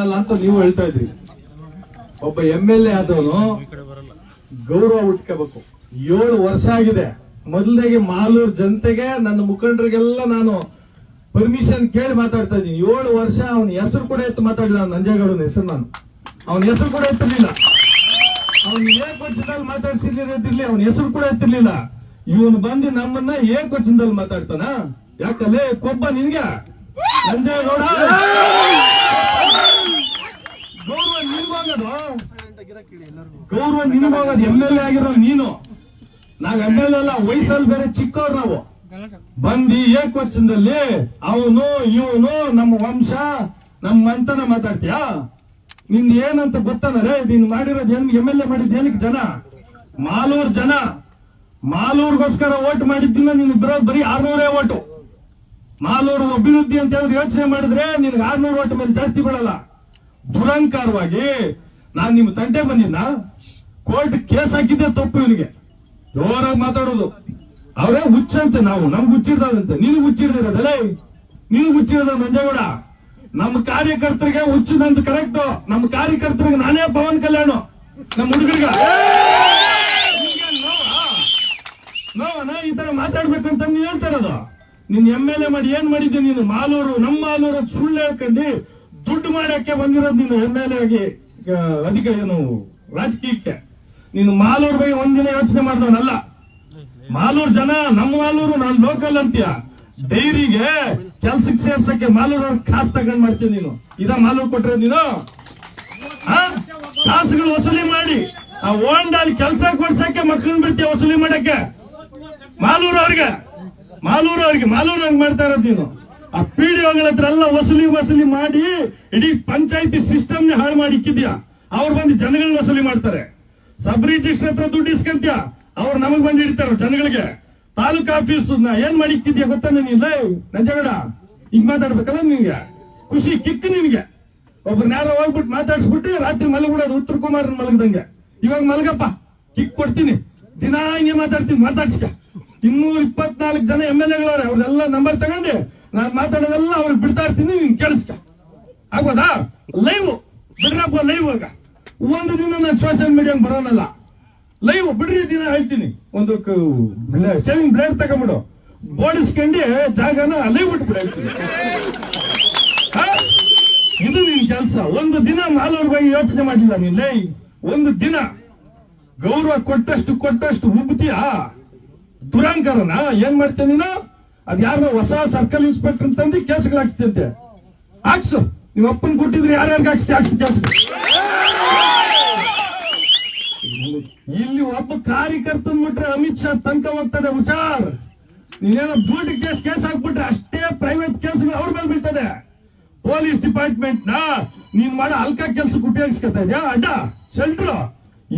ಅಂತ ನೀವು ಹೇಳ್ತಾ ಇದ್ರಿ. ಒಬ್ಬ ಎಂ ಎಲ್ ಎ ಆದವನು ಗೌರವ ಉಟ್ಕೋಬೇಕು ಏಳು ವರ್ಷ ಆಗಿದೆ. ಮೊದಲನೇಗೆ ಮಾಲೂರು ಜನತೆಗೆ, ನನ್ನ ಮುಖಂಡರಿಗೆಲ್ಲ ನಾನು ಪರ್ಮಿಷನ್ ಕೇಳಿ ಮಾತಾಡ್ತಾ ಇದ್ದೀನಿ. ಏಳು ವರ್ಷ ಅವನ ಹೆಸರು ಕೂಡ ಎತ್ತು ಮಾತಾಡಿಲ್ಲ ನಂಜೇಗೌಡನ ಹೆಸರು ನಾನು. ಅವನ ಹೆಸರು ಕೂಡ ಎತ್ತಿರ್ಲಿಲ್ಲ. ಅವನು ಏಕ್ ವಚನದಲ್ಲಿ ಮಾತಾಡ್ಸಿರ್ಲಿಲ್ಲ ಅವನ ಹೆಸರು ಕೂಡ ಎತ್ತಿರ್ಲಿಲ್ಲ. ಇವನು ಬಂದು ನಮ್ಮನ್ನ ಏಕ್ ವಚನದಲ್ಲಿ ಮಾತಾಡ್ತಾನ? ಯಾಕಲ್ಲೇ ಕೊಬ್ಬ ನಿನ್ಗೆ? ನಂಜೇಗೌಡ ಗೌರವ ನಿನ್ಗೋಗೋದು ಗೌರವ ನಿನಗೋಗೋದು ಎಂ ಎಲ್ ಎ ಆಗಿರೋ ನೀನು. ನಾವ್ ಎಂ ಎಲ್ ಅಲ್ಲ ವಯಸ್ಸಲ್ಲಿ ಬೇರೆ ಚಿಕ್ಕವ್ರು ನಾವು. ಬಂದಿ ಏಕವಚನದಲ್ಲಿ ಅವನು ಇವನು ನಮ್ಮ ವಂಶ ನಮ್ಮ ಮಂತನ ಮಾತಾಡ್ತೀಯಾ? ನಿಂದ ಏನಂತ ಗೊತ್ತಾನರೇ ನೀನ್ ಮಾಡಿರೋದು ಏನ್ ಎಂ ಎಲ್ ಎ ಮಾಡಿದ್ ಏನಕ್ಕೆ ಜನ? ಮಾಲೂರ್ ಜನ. ಮಾಲೂರ್ಗೋಸ್ಕರ ಓಟ್ ಮಾಡಿದ್ದಿನ ನೀನ್ ಬರೋದು ಬರೀ ಆರ್ನೂರೇ ಓಟು. ಮಾಲೂರು ಅಭಿವೃದ್ಧಿ ಅಂತ ಹೇಳಿದ್ರೆ ಯೋಚನೆ ಮಾಡಿದ್ರೆ ನಿನ್ಗೆ ಆರ್ನೂರು ಓಟ್ ಮೇಲೆ ಜಾಸ್ತಿ ಬೀಳಲ್ಲ. ದುರಂಕಾರವಾಗಿ ನಾನ್ ನಿಮ್ ತಂಟೆ ಬಂದಿದ್ನ? ಕೋರ್ಟ್ ಕೇಸ್ ಹಾಕಿದ್ದೆ ತಪ್ಪು ಇವನಿಗೆ. ಜೋರಾಗಿ ಮಾತಾಡೋದು. ಅವರೇ ಹುಚ್ಚಂತೆ ನಾವು, ನಮ್ಗೆ ಹುಚ್ಚಿರ್ದಂತೆ ನೀನು ಹುಚ್ಚಿರ್ದಿರೋದಲ್ಲ ನೀನು ಹುಚ್ಚಿರೋದ ಮಂಜೇಗೌಡ? ನಮ್ಮ ಕಾರ್ಯಕರ್ತರಿಗೆ ಹುಚ್ಚಿದಂತ ಕರೆಕ್ಟ್ ನಮ್ಮ ಕಾರ್ಯಕರ್ತರಿಗೆ ನಾನೇ ಪವನ್ ಕಲ್ಯಾಣ. ನಮ್ಮ ಹುಡುಗರಿಗೆ. ನೋವನ? ಈ ತರ ಮಾತಾಡ್ಬೇಕಂತ ನೀನ್ ಹೇಳ್ತಾ ಇರೋದು? ನಿನ್ ಎಂ ಎಲ್ ಎ ಮಾಡಿ ಏನ್ ಮಾಡಿದ್ದೆ ನೀನು? ಮಾಲೂರು, ನಮ್ಮ ಮಾಲೂರು ಸುಳ್ಳು ಹೇಳ್ಕೊಂಡು ದುಡ್ಡು ಮಾಡಕ್ಕೆ ಬಂದಿರೋದು ನೀನು ಎಂ ಎಲ್ ಎ ಆಗಿ? ಅಧಿಕ ಏನು, ರಾಜಕೀಯಕ್ಕೆ. ನೀನು ಮಾಲೂರ್ ಬಗ್ಗೆ ಒಂದಿನ ಯೋಚನೆ ಮಾಡಿದವನಲ್ಲ. ಮಾಲೂರು ಜನ ನಮ್ಮ ಮಾಲೂರು, ನಾನು ಲೋಕಲ್ ಅಂತೀಯ. ಡೈರಿಗೆ ಕೆಲ್ಸಕ್ಕೆ ಸೇರ್ಸಕ್ಕೆ ಮಾಲೂರು ಕಾಸು ತಗೊಂಡ್ ಮಾಡ್ತೀಯ ನೀನು. ಇದ ಮಾಲೂರು ಕೊಟ್ರೆ ನೀನು? ಕಾಸುಗಳು ವಸೂಲಿ ಮಾಡಿ. ಆ ಓಂಡಲ್ಲಿ ಕೆಲಸ ಕೊಡ್ಸಕ್ಕೆ ಮಕ್ಕಳನ್ನ ಬಿಡ್ತೀಯ ವಸೂಲಿ ಮಾಡಕ್ಕೆ? ಮಾಲೂರು ಅವ್ರಿಗೆ ಮಾಲೂರು ಅವ್ರಿಗೆ ಮಾಲೂರ್ ಹಂಗ್ ಮಾಡ್ತಾ ಇರೋದು ನೀನು. ಆ ಪಿಡಿಒಗಳ ಹತ್ರ ಎಲ್ಲ ವಸೂಲಿ ವಸೂಲಿ ಮಾಡಿ ಇಡೀ ಪಂಚಾಯತಿ ಸಿಸ್ಟಮ್ನ ಹಾಳು ಮಾಡಿ ಇಕ್ಕಿದ್ಯಾ ಅವ್ರು ಬಂದು ಜನಗಳನ್ನ ವಸೂಲಿ ಮಾಡ್ತಾರೆ. ಸಬ್ ರಿಜಿಸ್ಟರ್ ಹತ್ರ ದುಡ್ಡು ಇಸ್ಕಂತ್ಯ? ಅವ್ರು ನಮಗ್ ಬಂದು ಇಡ್ತಾರ ಜನಗಳಿಗೆ? ತಾಲೂಕು ಆಫೀಸ್ ಏನ್ ಮಾಡಿ ಇಕ್ಕಿದ್ಯಾ ಗೊತ್ತಾ ನೀನಿಲ್ಲ ನಂಜಗಡ ಹಿಂಗ್ ಮಾತಾಡ್ಬೇಕಲ್ಲ ನಿನ್ಗೆ? ಖುಷಿ ಕಿಕ್ ನಿನ್ಗೆ. ಒಬ್ರು ಯಾರೋ ಹೋಗ್ಬಿಟ್ಟು ಮಾತಾಡ್ಸ್ಬಿಟ್ಟು ರಾತ್ರಿ ಮಲಗ್ಬಿಡೋದು ಉತ್ತರ ಕುಮಾರ್ ಮಲಗದಂಗೆ. ಇವಾಗ ಮಲಗಪ್ಪ. ಕಿಕ್ ಕೊಡ್ತೀನಿ. ದಿನಾ ಹಿಂಗೆ ಮಾತಾಡ್ತೀನಿ. ಮಾತಾಡ್ಸ್ಕ. ಇನ್ನೂರ ಇಪ್ಪತ್ನಾಲ್ಕು ಜನ ಎಂ ಎಲ್ ಎಗಳವ್ರೆ. ಅವ್ರೆಲ್ಲ ನಂಬರ್ ತಗೊಂಡು ನಾನ್ ಮಾತಾಡೋದೆಲ್ಲ ಅವ್ರಿಗೆ ಬಿಡ್ತಾ ಇರ್ತೀನಿ, ನೀನ್ ಕೇಳಿಸ್ಕ. ಆಗ್ಬೋದಾ? ಲೈವ್. ಬಿಡ್ರಪ್ಪ ಲೈವ್ ಆಗ. ಒಂದು ದಿನ ನಾನು ಸೋಷಿಯಲ್ ಮೀಡಿಯಾ ಬರೋನಲ್ಲ. ಲೈವ್, ಬಿಡ್ರಿ ದಿನ ಹೇಳ್ತೀನಿ. ಒಂದು ಶೇವಿಂಗ್ ಬ್ಲೇಡ್ ತಗೊಂಬಿಡು ಬೋಡಿಸ್ಕೊಂಡು ಜಾಗನ ಲೈವ್ ಬಿಟ್ಬಿಡು? ಇದು ನಿನ್ ಕೆಲಸ. ಒಂದು ದಿನ ನಾಲ್ವರ್ ಬಗ್ಗೆ ಯೋಚನೆ ಮಾಡಿಲ್ಲ ನೀನ್, ಲೈ. ಒಂದು ದಿನ. ಗೌರವ ಕೊಟ್ಟಷ್ಟು ಕೊಟ್ಟಷ್ಟು ಉಬ್ತೀಯ ದುರಾಂಕಾರನ? ಏನ್ ಮಾಡ್ತೇನೆ ನೀನು? ಅದ್ ಯಾರೋ ಹೊಸ ಸರ್ಕಲ್ ಇನ್ಸ್ಪೆಕ್ಟರ್ ತಂದು ಕೇಸ್ಗಳು ಹಾಕ್ಸ್ತಿಯಂತೆ. ಹಾಕ್ಸು. ನೀವು ಅಪ್ಪನ್ ಕೊಟ್ಟಿದ್ರೆ ಯಾರ್ಯಾರಿಗೆ ಹಾಕ್ಸ್ತಿ ಹಾಕ್ಸ್ತಿ ಕೇಸ್ ಇಲ್ಲಿ ಒಬ್ಬ ಕಾರ್ಯಕರ್ತನ್ ಬಿಟ್ರೆ ಅಮಿತ್ ಶಾ ತನಕ ಹೋಗ್ತದೆ, ಹುಷಾರ್. ನೀನೇನೋ ದುಡ್ಡು ಕೇಸ್ ಕೇಸ್ ಹಾಕ್ಬಿಟ್ರೆ ಅಷ್ಟೇ ಪ್ರೈವೇಟ್ ಕೇಸ್ಗಳು ಅವ್ರ ಮೇಲೆ ಬೀಳ್ತದೆ. ಪೊಲೀಸ್ ಡಿಪಾರ್ಟ್ಮೆಂಟ್ನ ನೀನ್ ಮಾಡೋ ಅಲ್ಕ ಕೆಲ್ಸಕ್ಕೆ ಉಪಯೋಗಿಸ್ಕೊತಾ ಇದ್ಯಾ? ಅಡ್ಡ, ಶೆಲ್ಟ್ರು.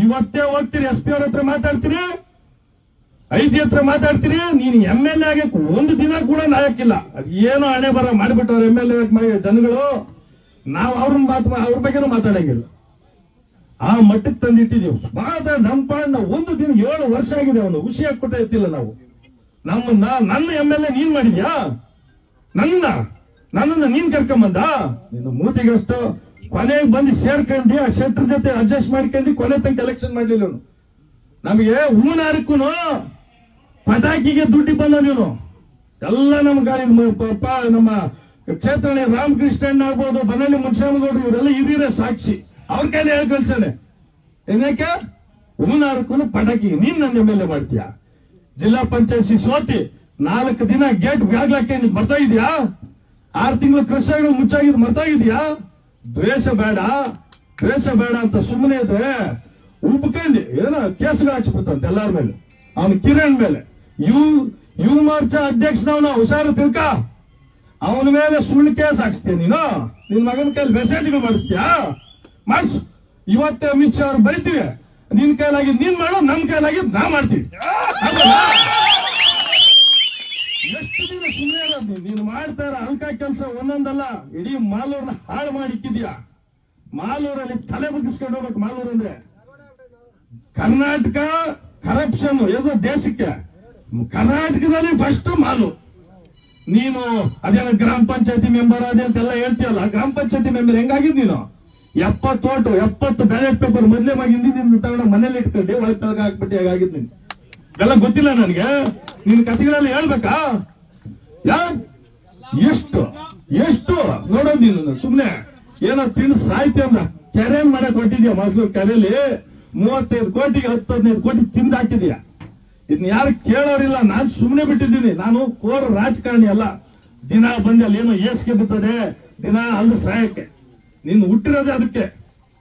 ಇವತ್ತೇ ಹೋಗ್ತೀರಿ, ಎಸ್ ಪಿ ಅವ್ರ ಹತ್ರ ಮಾತಾಡ್ತೀರಿ ಐ ಜಿ ಹತ್ರ ಮಾತಾಡ್ತೀರಿ, ನೀನ್ ಎಂ ಎಲ್ ಎ ಆಗಕ್ಕೆ ಒಂದು ದಿನ ಕೂಡ ನಾಯಕಿಲ್ಲ. ಅದ್ ಏನೋ ಹಣೆ ಬರ ಮಾಡಿಬಿಟ್ಟವ್ರ ಎಂ ಎಲ್ ಎ ಜನಗಳು. ನಾವು ಅವ್ರನ್ನ ಮಾತು ಅವ್ರ ಬಗ್ಗೆನೂ ಮಾತಾಡಂಗಿಲ್ಲ. ಆ ಮಟ್ಟಕ್ಕೆ ತಂದಿಟ್ಟಿದೀವಿ. ಬಾದ ನಮ್ಮ ಪಾಂಡ ಒಂದು ದಿನ ಏಳು ವರ್ಷ ಆಗಿದೆ ಅವನು. ಖುಷಿ ಕೊಟ್ಟ ಎತ್ತಿಲ್ಲ ನಾವು. ನಮ್ಮನ್ನ ನನ್ನ ಎಂ ಎಲ್ ಎ ನೀನ್ ಮಾಡಿದ್ಯಾ? ನನ್ನ? ನನ್ನನ್ನ ನೀನ್ ಕರ್ಕೊಂಬಂದ? ನಿನ್ನ ಮೂತಿಗಷ್ಟು ಕೊನೆಗೆ ಬಂದು ಸೇರ್ಕೊಂಡಿ ಆ ಶೆಟ್ರ್ ಜೊತೆ ಅಡ್ಜಸ್ಟ್ ಮಾಡ್ಕೊಂಡಿ ಕೊನೆ ತನಕ ಎಲೆಕ್ಷನ್ ಮಾಡ್ಲಿಲ್ಲ ಅವನು. ನಮಗೆ ಹೂನಾರಕ್ಕೂ ಪಟಾಕಿಗೆ ದುಡ್ಡಿ ಬಂದ ನೀನು? ಎಲ್ಲ ನಮ್ಮ ಗಾಡಿ, ನಮ್ಮ ಕ್ಷೇತ್ರ ರಾಮಕೃಷ್ಣಣ್ಣ ಆಗ್ಬೋದು ಬನ್ನಲ್ಲಿ ಮುನ್ಸಾಮಗೌಡರು ಇವರೆಲ್ಲ ಹಿರಿಯರೇ ಸಾಕ್ಷಿ. ಅವ್ರ ಕೈಲಿ ಹೇಳಿ ಕಳ್ಸಾನೆ. ಏನಕ್ಕೆ ಹೂನಾರಕ್ಕೂ ಪಟಾಕಿ, ನೀನ್ ನನ್ನ ಮೇಲೆ ಮಾಡ್ತೀಯ? ಜಿಲ್ಲಾ ಪಂಚಾಯತ್ ಸೋತಿ ನಾಲ್ಕು ದಿನ ಗೇಟ್ ಬ್ಯಾಗ್ಲಾಕೆ ನೀನ್ ಬರ್ತಾ ಇದೀಯಾ? ಆರು ತಿಂಗಳು ಕೃಷಿಗಳು ಮುಚ್ಚಾಗಿದ್ ಮರ್ತಾ ಇದೀಯಾ? ದ್ವೇಷ ಬೇಡ ದ್ವೇಷ ಬೇಡ ಅಂತ ಸುಮ್ಮನೆ ಇದ್ರೆ ಉಬ್ಕಂಡಿ ಏನೋ ಕೇಸ್ಗಳು ಹಾಕ್ಸ್ಬಿಡ್ತಂತೆ ಎಲ್ಲಾರ ಮೇಲೆ. ಅವನ ಕಿರಣ್ ಮೇಲೆ. ಯು ಮೋರ್ಚಾ ಅಧ್ಯಕ್ಷನವನ ಹುಷಾರು ತಿಳ್ಕ. ಅವನ ಮೇಲೆ ಸುಳ್ಳು ಕೇಸ್ ಹಾಕ್ಸ್ತೀಯ ನೀನು? ನಿನ್ ಮಗನ ಕೈಲಿ ಮೆಸೇಜ್ಗಳು ಮಾಡಿಸ್ತೀಯಾ? ಮಾಡಿಸು. ಇವತ್ತೇ ಅಮಿತ್ ಶಾ ಅವ್ರು ಬೈತೀವಿ ನಿನ್ ಕೈಲಾಗಿ ನೀನ್ ಮಾಡು ನಮ್ ಕೈಲಾಗಿ ನಾ ಮಾಡ್ತೀವಿ ಎಷ್ಟು ದಿನ ಸುಮ್ಮನೆ ನೀನು? ನೀನು ಮಾಡ್ತಾ ಇರೋ ಕೆಲಸ ಒಂದೊಂದಲ್ಲ, ಇಡೀ ಮಾಲೂರ್ನ ಹಾಳು ಮಾಡಿಕ್ಕಿದ್ಯಾ ಮಾಲೂರಲ್ಲಿ ತಲೆ ಬಗ್ಗಿಸ್ಕೊಂಡು ಹೋಗ್ಬೇಕು ಮಾಲೂರು ಅಂದ್ರೆ. ಕರ್ನಾಟಕ ಕರಪ್ಷನ್ ಎದು ದೇಶಕ್ಕೆ. ಕರ್ನಾಟಕದಲ್ಲಿ ಫಸ್ಟ್ ಮಾಲು. ನೀನು ಅದೇನೋ ಗ್ರಾಮ ಪಂಚಾಯತಿ ಮೆಂಬರ್ ಅದೇ ಅಂತೆಲ್ಲ ಹೇಳ್ತೀಯಲ್ಲ, ಗ್ರಾಮ ಪಂಚಾಯತಿ ಮೆಂಬರ್ ಹೆಂಗಾಗಿದ್ ನೀನು? ಎಪ್ಪತ್ತು ಓಟು, ಎಪ್ಪತ್ತು ಬ್ಯಾಲೆಟ್ ಪೇಪರ್ ಮೊದಲೇ ಮಗಿಂದಿ ನಿನ್ನ ತಗೊಂಡು ಮನೇಲಿ ಇಟ್ಕೊಂಡು ಒಳಗೆ ತಳಗ ಹಾಕ್ಬಿಟ್ಟು ಹೇಗಾಗಿದ್ ನೀನು? ಎಲ್ಲ ಗೊತ್ತಿಲ್ಲ ನನಗೆ. ನಿನ್ ಕಥೆಗಳಲ್ಲಿ ಹೇಳ್ಬೇಕಾ? ಯಾ? ಎಷ್ಟು? ಎಷ್ಟು? ನೋಡೋದ್ ನೀನು ಸುಮ್ನೆ. ಏನೋ ತಿಂದು ಸಾಯ್ತಿ ಅಂದ್ರ. ಕೆರೆ ಮಾಡಕ್ ಕೊಟ್ಟಿದ್ಯಾ ಮೈಸೂರು ಕೆರೆಯಲ್ಲಿ ಮೂವತ್ತೈದು ಕೋಟಿಗೆ ಹತ್ತು ಹದಿನೈದು ಕೋಟಿ ತಿಂದ್ ಹಾಕಿದ್ಯಾ ಇದನ್ನ ಯಾರು ಕೇಳೋರಿಲ್ಲ, ನಾನು ಸುಮ್ಮನೆ ಬಿಟ್ಟಿದ್ದೀನಿ. ನಾನು ಕೋರ್ ರಾಜಕಾರಣಿ ಅಲ್ಲ. ದಿನ ಬಂದು ಅಲ್ಲಿ ಏನೋ ಏಸ್ಗೆ ಬಿತ್ತದೆ ದಿನ ಅಲ್ಲಿ ಸಹಾಯಕ್ಕೆ ನೀನು ಹುಟ್ಟಿರೋದೇ ಅದಕ್ಕೆ.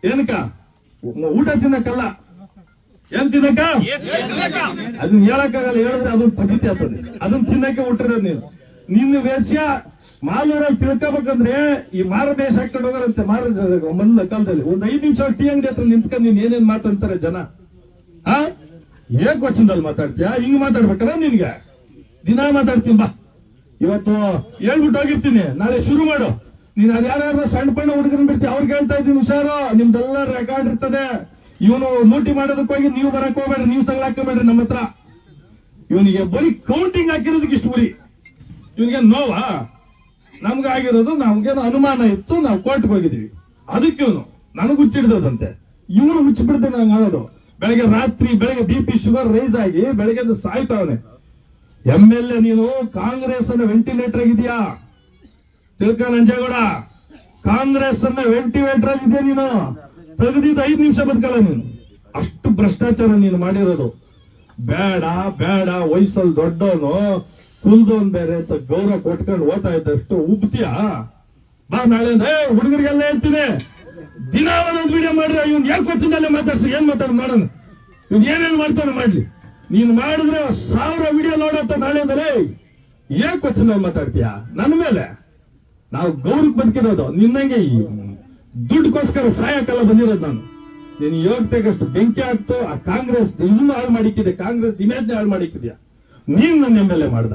ಏನಕ್ಕ? ಊಟ ತಿನ್ನಕ್ಕಲ್ಲ. ಏನ್ ತಿನ್ನಕ್ಕ? ಅದನ್ನ ಹೇಳಕ್ಕಾಗಲ್ಲ, ಹೇಳಿದ್ರೆ ಅದನ್ನ ಪಚಿತಿ ಆಗ್ತದೆ. ಅದನ್ನ ತಿನ್ನಕ್ಕೆ ಹುಟ್ಟಿರೋದು ನೀನು. ನಿನ್ನ ವೇಷ ಮಾಲೂರಲ್ಲಿ ತಿಳ್ಕೋಬೇಕಂದ್ರೆ ಈ ಮಾರ ದೇಶ ಹಾಕೊಂಡು ಮಾರ ಕಾಲದಲ್ಲಿ. ಒಂದ್ ಐದು ನಿಮಿಷ ಟಿ ಅಂಗಡಿ ಹತ್ರ ನಿಂತ್ಕೊಂಡು ನೀನ್ ಏನೇನ್ ಮಾತಾಡ್ತಾರೆ ಜನ? ಆ? ಏಕ್ ವಚನದಲ್ಲಿ ಮಾತಾಡ್ತೀಯ? ಹಿಂಗ್ ಮಾತಾಡ್ಬೇಕಲ್ಲ ನಿನ್ಗೆ. ದಿನ ಮಾತಾಡ್ತೀನಿ, ಬಾ. ಇವತ್ತು ಹೇಳ್ಬಿಟ್ಟು ಹೋಗಿರ್ತೀನಿ. ನಾಳೆ ಶುರು ಮಾಡು. ನೀನ್ ಅದ್ಯಾರು ಸಣ್ಣ ಪಣ್ಣ ಹುಡುಗರನ್ನ ಬಿಡ್ತಿ ಅವ್ರಿಗೆ ಹೇಳ್ತಾ ಇದ್ದೀನಿ, ಹುಷಾರು. ನಿಮ್ದೆಲ್ಲ ರೆಕಾರ್ಡ್ ಇರ್ತದೆ. ಇವನು ಲೂಟಿ ಮಾಡೋದಕ್ಕೆ ಹೋಗಿ ನೀವು ಬರಕ್ ಹೋಗ್ಬೇಡ್ರಿ. ನೀವು ತಗೊಳಕೋಬೇಡ್ರಿ ನಮ್ಮ ಹತ್ರ. ಇವನಿಗೆ ಬರೀ ಕೌಂಟಿಂಗ್ ಹಾಕಿರೋದಕ್ಕೆ ಇಷ್ಟು ಬರಿ ಇವನಿಗೆ ನೋವಾ. ನಮ್ಗಾಗಿರೋದು ನಮ್ಗೇನು ಅನುಮಾನ ಇತ್ತು, ನಾವು ಕೋರ್ಟ್ಗೆ ಹೋಗಿದೀವಿ. ಅದಕ್ಕೆ ಇವನು. ನನಗೆ ಹುಚ್ಚಿಡ್ದದಂತೆ. ಇವನು ಹುಚ್ಚಿಬಿಡ್ತೇನೆ ನಂಗೆ ಅನ್ನೋದು ಬೆಳಗ್ಗೆ ರಾತ್ರಿ ಬೆಳಗ್ಗೆ ಬಿ ಪಿ ಶುಗರ್ ರೈಸ್ ಆಗಿ ಬೆಳಗ್ಗೆ ಸಾಯ್ತಾವನೆ ಎಂ ಎಲ್ ಎ ನೀನು ಕಾಂಗ್ರೆಸ್ ಅನ್ನ ವೆಂಟಿಲೇಟರ್ ಆಗಿದ್ಯಾ ತಿಳ್ಕ ನಂಜೇಗೌಡ. ಕಾಂಗ್ರೆಸ್ ಅನ್ನ ವೆಂಟಿಲೇಟರ್ ಆಗಿದ್ಯಾ ನೀನು? ತೆಗೆದಿದ್ದು ಐದು ನಿಮಿಷ ಬದುಕಲ್ಲ ನೀನು. ಅಷ್ಟು ಭ್ರಷ್ಟಾಚಾರ ನೀನು ಮಾಡಿರೋದು. ಬೇಡ ಬೇಡ, ವಯಸ್ಸಲ್ಲಿ ದೊಡ್ಡವನು ಕುಲ್ದೋನ್ ಬೇರೆ ಅಂತ ಗೌರವ ಕೊಟ್ಕೊಂಡು ಓದ್ತಾ ಇದ್ದಷ್ಟು ಉಬ್ತಿಯಾ? ಬಾ ನಾಳೆ ಹುಡುಗರಿಗೆಲ್ಲ ಹೇಳ್ತೀನಿ. ದಿನ ಒಂದೊಂದು ವಿಡಿಯೋ ಮಾಡಿದ್ರೆ ಇವ್ನು ಯಾಕೆ ಕೊಚ್ಚಿನಲ್ಲೇ ಮಾತಾಡ್ಸಿ, ಏನ್ ಮಾತಾಡ, ಮಾಡೋಣ. ಇವ್ನು ಏನೇನು ಮಾಡ್ತಾನೆ ಮಾಡ್ಲಿ. ನೀನ್ ಮಾಡಿದ್ರೆ ಸಾವಿರ ವಿಡಿಯೋ ನೋಡತ್ತ ನಾಳೆ ಅಂದರೆ ಏನ್ ಕೊಚ್ಚಿನಲ್ಲಿ ಮಾತಾಡ್ತೀಯಾ? ನನ್ನ ಮೇಲೆ. ನಾವು ಗೌರವಕ್ಕೆ ಬದುಕಿರೋದು. ನಿನ್ನಂಗೆ ದುಡ್ಡುಕೋಸ್ಕರ ಸಾಯಕಲ್ಲ ಬಂದಿರೋದು ನಾನು. ನೀನು ಯೋಗ್ಯತೆಗಷ್ಟು ಬೆಂಕಿ ಆಗ್ತೋ ಆ ಕಾಂಗ್ರೆಸ್ ಇನ್ನೂ ಹಾಳು ಮಾಡಿಕ್ಕಿದೆ. ಕಾಂಗ್ರೆಸ್ ಇಮೇಜ್ನ ಹಾಳು ಮಾಡಿಕ್ಕಿದ್ಯಾ? ನೀನ್ ನನ್ನ ಎಂ ಎಲ್ ಎ ಮಾಡ್ದ?